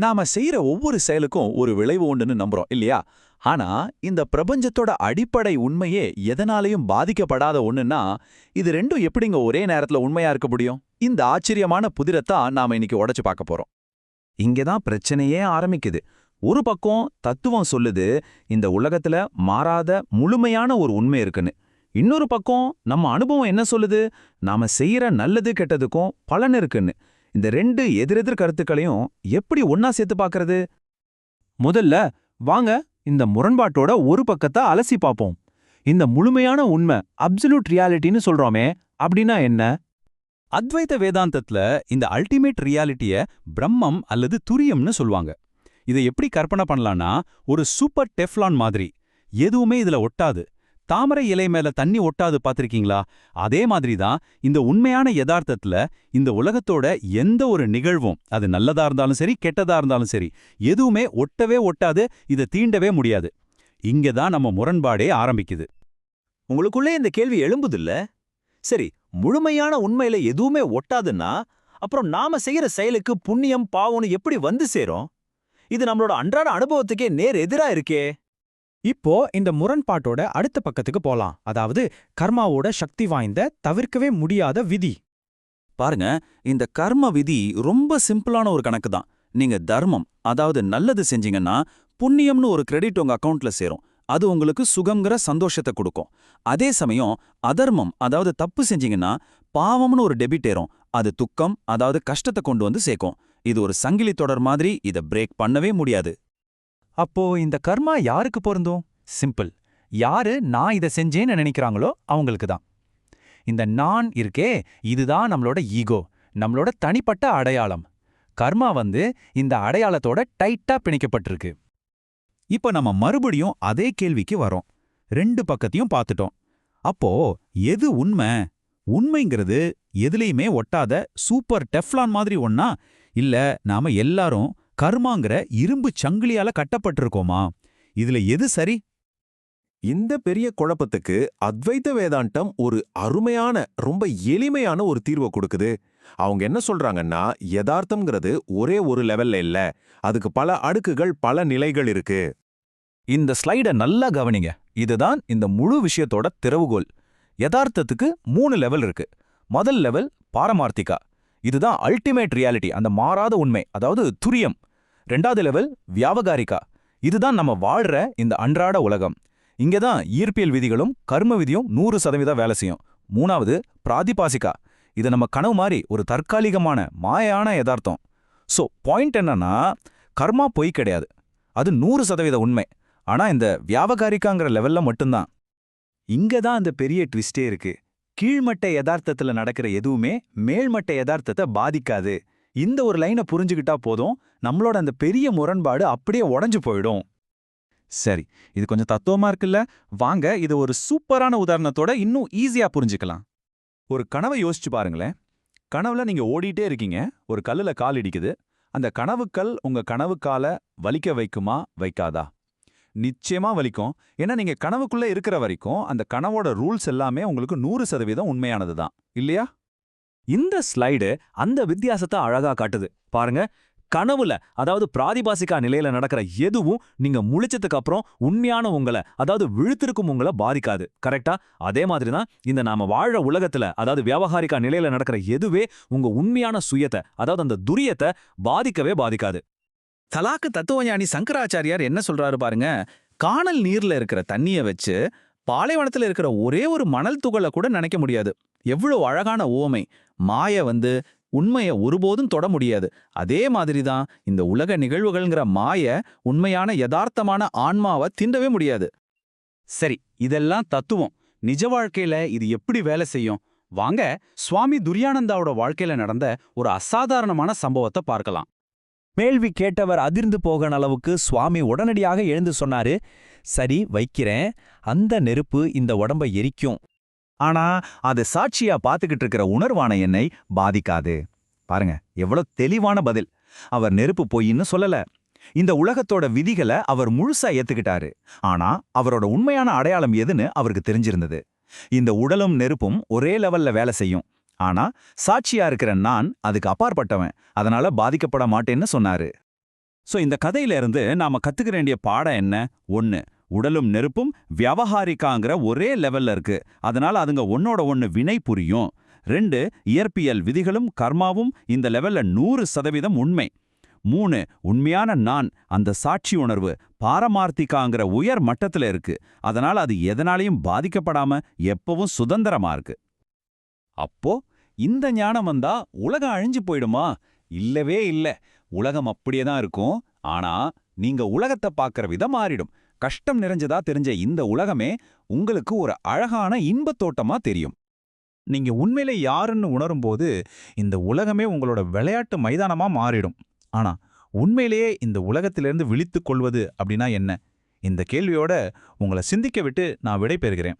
நாம செய்யற ஒவ்வொரு செயலுக்கும் ஒரு விளைவு உண்டுன்னு நம்புறோம் இல்லையா? ஆனா இந்த பிரபஞ்சத்தோட அடிப்படை உண்மையே எதனாலையும் பாதிக்கப்படாத ஒண்ணுன்னா இது ரெண்டும் எப்படிங்க ஒரே நேரத்துல உண்மையா இருக்க முடியும்? இந்த ஆச்சரியமான புதிரத்தான் நாம இன்னைக்கு உடைச்சு பார்க்க போறோம். இங்கதான் பிரச்சனையே ஆரம்பிக்குது. ஒரு பக்கம் தத்துவம் சொல்லுது இந்த உலகத்துல மாறாத முழுமையான ஒரு உண்மை இருக்குன்னு. இன்னொரு பக்கம் நம்ம அனுபவம் என்ன சொல்லுது? நாம செய்யற நல்லது கெட்டதுக்கும் பலன் இருக்குன்னு. இந்த ரெண்டு எதிரெதிர் கருத்துக்களையும் எப்படி ஒன்னா சேர்த்து பார்க்கறது? முதல்ல வாங்க இந்த முரண்பாட்டோட ஒரு பக்கத்தை அலசி பார்ப்போம். இந்த முழுமையான உண்மை அப்சல்யூட் ரியாலிட்டின்னு சொல்றோமே அப்படின்னா என்ன? அத்வைத வேதாந்தத்துல இந்த அல்டிமேட் ரியாலிட்டிய பிரம்மம் அல்லது துரியம்னு சொல்லுவாங்க. இதை எப்படி கற்பனை பண்ணலான்னா ஒரு சூப்பர் டெஃப்லான் மாதிரி. எதுவுமே இதுல ஒட்டாது. தாமரை இலை மேல தண்ணி ஒட்டாது பாத்திருக்கீங்களா அதே மாதிரி தான் இந்த உண்மையான யதார்த்தத்துல இந்த உலகத்தோட எந்த ஒரு நிகழ்வும் அது நல்லதா இருந்தாலும் சரி கெட்டதா இருந்தாலும் சரி எதுவுமே ஒட்டவே ஒட்டாது இதை தீண்டவே முடியாது. இங்க தான் நம்ம முரண்பாடே ஆரம்பிக்குது. உங்களுக்குள்ளே இந்த கேள்வி எழும்புதில்ல? சரி முழுமையான உண்மையில எதுவுமே ஒட்டாதுன்னா அப்புறம் நாம செய்யற செயலுக்கு புண்ணியம் பாவம்னு எப்படி வந்து சேரும்? இது நம்மளோட அன்றாட அனுபவத்துக்கே நேர் எதிரா இருக்கே. இப்போ இந்த முரண்பாட்டோட அடுத்த பக்கத்துக்கு போலாம். அதாவது கர்மாவோட சக்தி வாய்ந்த தவிர்க்கவே முடியாத விதி. பாருங்க இந்த கர்ம விதி ரொம்ப சிம்பிளான ஒரு கணக்கு தான். நீங்க தர்மம் அதாவது நல்லது செஞ்சீங்கன்னா புண்ணியம்னு ஒரு கிரெடிட் உங்க அக்கவுண்ட்ல சேரும். அது உங்களுக்கு சுகம்ங்கிற சந்தோஷத்தை கொடுக்கும். அதே சமயம் அதர்மம் அதாவது தப்பு செஞ்சீங்கன்னா பாவம்னு ஒரு டெபிட் ஏறும். அது துக்கம் அதாவது கஷ்டத்தை கொண்டு வந்து சேர்க்கும். இது ஒரு சங்கிலி தொடர் மாதிரி இதை பிரேக் பண்ணவே முடியாது. அப்போ இந்த கர்மா யாருக்கு பொருந்தும்? சிம்பிள் யாரு நான் இதை செஞ்சேன்னு நினைக்கிறாங்களோ அவங்களுக்கு தான் இந்த நான் இருக்கே இதுதான் நம்மளோட ஈகோ நம்மளோட தனிப்பட்ட அடையாளம். கர்மா வந்து இந்த அடையாளத்தோட டைட்டா பிணைக்கப்பட்டிருக்கு. இப்ப நம்ம மறுபடியும் அதே கேள்விக்கு வரோம். ரெண்டு பக்கத்தையும் பார்த்துட்டோம். அப்போ எது உண்மை? உண்மைங்கிறது எதுலயுமே ஒட்டாத சூப்பர் டெஃப்லான் மாதிரி ஒன்னா இல்ல நாம எல்லாரும் கர்மாங்கிற இரும்பு சங்கிலியால கட்டப்பட்டிருக்கோமா? இதுல எது சரி? இந்த பெரிய குழப்பத்துக்கு அத்வைத வேதாந்தம் ஒரு அருமையான ரொம்ப எளிமையான ஒரு தீர்வை கொடுக்குது. அவங்க என்ன சொல்றாங்கன்னா யதார்த்தம்ங்கிறது ஒரே ஒரு லெவல்ல இல்ல. அதுக்கு பல அடுக்குகள் பல நிலைகள் இருக்கு. இந்த ஸ்லைட நல்லா கவனிங்க. இதுதான் இந்த முழு விஷயத்தோட திறவுகோல். யதார்த்தத்துக்கு மூணு லெவல் இருக்கு. முதல் லெவல் பாரமார்த்திகா. இதுதான் அல்டிமேட் ரியாலிட்டி அந்த மாறாத உண்மை அதாவது துரியம். ரெண்டாவது லெவல் வியாபகாரிக்கா. இதுதான் நம்ம வாழ்ற இந்த அன்றாட உலகம். இங்க தான் ஈர்ப்பியல் விதிகளும் கர்ம விதியும் நூறு சதவீதம் வேலை செய்யும். மூணாவது பிராதிபாசிகா இது நம்ம கனவு மாதிரி ஒரு தற்காலிகமான மாயான யதார்த்தம். சோ பாயிண்ட் என்னன்னா கர்மா பொய் கிடையாது. அது நூறு சதவீத உண்மை. ஆனா இந்த வியாபகாரிக்காங்கிற லெவல்ல மட்டும்தான். இங்க தான் அந்த பெரிய ட்விஸ்டே இருக்கு. கீழ்மட்ட யதார்த்தத்தில் நடக்கிற எதுவுமே மேல்மட்ட யதார்த்தத்தை பாதிக்காது. இந்த ஒரு லைனை புரிஞ்சுக்கிட்டா போதும் நம்மளோட அந்த பெரிய முரண்பாடு அப்படியே உடைஞ்சு போயிடும். சரி இது கொஞ்சம் தத்துவமா இருக்குல்ல? வாங்க இது ஒரு சூப்பரான உதாரணத்தோட இன்னும் ஈஸியா புரிஞ்சுக்கலாம். ஒரு கனவை யோசிச்சு பாருங்களேன். கனவுல நீங்க ஓடிட்டே இருக்கீங்க. ஒரு கல்லுல கால் இடிக்குது. அந்த கனவுக்கல் உங்க கனவுக்கால வலிக்க வைக்குமா வைக்காதா? நிச்சயமா வலிக்கும். ஏன்னா நீங்க கனவுக்குள்ள இருக்கிற வரைக்கும் அந்த கனவோட ரூல்ஸ் எல்லாமே உங்களுக்கு நூறு சதவீதம் உண்மையானது தான் இல்லையா? இந்த ஸ்லைடு அந்த வித்தியாசத்தை அழகா காட்டுது. பாருங்க கனவுல அதாவது பிராதிபாசிகா நிலையில நடக்கிற எதுவும் நீங்க முழிச்சதுக்கு அப்புறம் உண்மையான உங்களை அதாவது விழுத்திருக்கும் உங்களை பாதிக்காது. கரெக்டா? அதே மாதிரி தான் இந்த நாம வாழ உலகத்துல அதாவது வியாபாரிக்கா நிலையில நடக்கிற எதுவே உங்க உண்மையான சுயத்தை அதாவது அந்த துரியத்தை பாதிக்கவே பாதிக்காது. தலாக்கு தத்துவஞானி சங்கராச்சாரியார் என்ன சொல்றாரு பாருங்க காணல் நீர்ல இருக்கிற தண்ணிய வச்சு பாலைவனத்துல இருக்கிற ஒரே ஒரு மணல் துகளை கூட நினைக்க முடியாது. எவ்வளவு அழகான ஓமை மாய வந்து உண்மைய ஒருபோதும் தொட முடியாது. அதே மாதிரி தான் இந்த உலக நிகழ்வுகள்ங்கிற மாய உண்மையான யதார்த்தமான ஆன்மாவை திண்டவே முடியாது. சரி இதெல்லாம் தத்துவம். நிஜ வாழ்க்கையில இது எப்படி வேலை செய்யும்? வாங்க சுவாமி துரியானந்தாவோட வாழ்க்கையில நடந்த ஒரு அசாதாரணமான சம்பவத்தை பார்க்கலாம். கேள்வி கேட்டவர் அதிர்ந்து போகன அளவுக்கு சுவாமி உடனடியாக எழுந்து சொன்னாரு சரி வைக்கிறேன். அந்த நெருப்பு இந்த உடம்ப எரிக்கும். ஆனா அது சாட்சியா பாத்துக்கிட்டு இருக்கிற உணர்வான என்னை பாதிக்காது. பாருங்க எவ்வளவு தெளிவான பதில். அவர் நெருப்பு பொய்ன்னு சொல்லல. இந்த உலகத்தோட விதிகளை அவர் முழுசா ஏத்துக்கிட்டாரு. ஆனா அவரோட உண்மையான அடையாளம் எதுன்னு அவருக்கு தெரிஞ்சிருந்தது. இந்த உடலும் நெருப்பும் ஒரே லெவல்ல வேலை செய்யும். ஆனா சாட்சியா இருக்கிற நான் அதுக்கு அப்பாற்பட்டவன். அதனால பாதிக்கப்பட மாட்டேன்னு சொன்னாரு. சோ இந்த கதையில இருந்து நாம கத்துக்க வேண்டிய பாடம் என்ன? ஒன்னு உடலும் நெருப்பும் வியாவஹாரிக்காங்கிற ஒரே லெவல்ல இருக்கு. அதனால அதுங்க ஒன்னோட ஒன்னு வினை புரியும். ரெண்டு இயற்பியல் விதிகளும் கர்மாவும் இந்த லெவல்ல நூறு சதவீதம் உண்மை. மூணு உண்மையான நான் அந்த சாட்சி உணர்வு பாரமார்த்திகாங்கிற உயர் மட்டத்துல இருக்கு. அதனால அது எதனாலையும் பாதிக்கப்படாம எப்பவும் சுதந்திரமா இருக்கு. அப்போ இந்த ஞானம் வந்தா உலகம் அழிஞ்சு போயிடுமா? இல்லவே இல்ல. உலகம் அப்படியே தான் இருக்கும். ஆனா நீங்க உலகத்தை பார்க்குற விதம் மாறிடும். கஷ்டம் நிறைஞ்சதா தெரிஞ்ச இந்த உலகமே உங்களுக்கு ஒரு அழகான இன்பத் தோட்டமா தெரியும். நீங்க உண்மையிலே யாருன்னு உணரும்போது இந்த உலகமே உங்களோட விளையாட்டு மைதானமா மாறிடும். ஆனா உண்மையிலேயே இந்த உலகத்திலிருந்து விழித்துக் கொள்வது அப்படின்னா என்ன? இந்த கேள்வியோட உங்களை சிந்திக்க விட்டு நான் விடை பெறுகிறேன்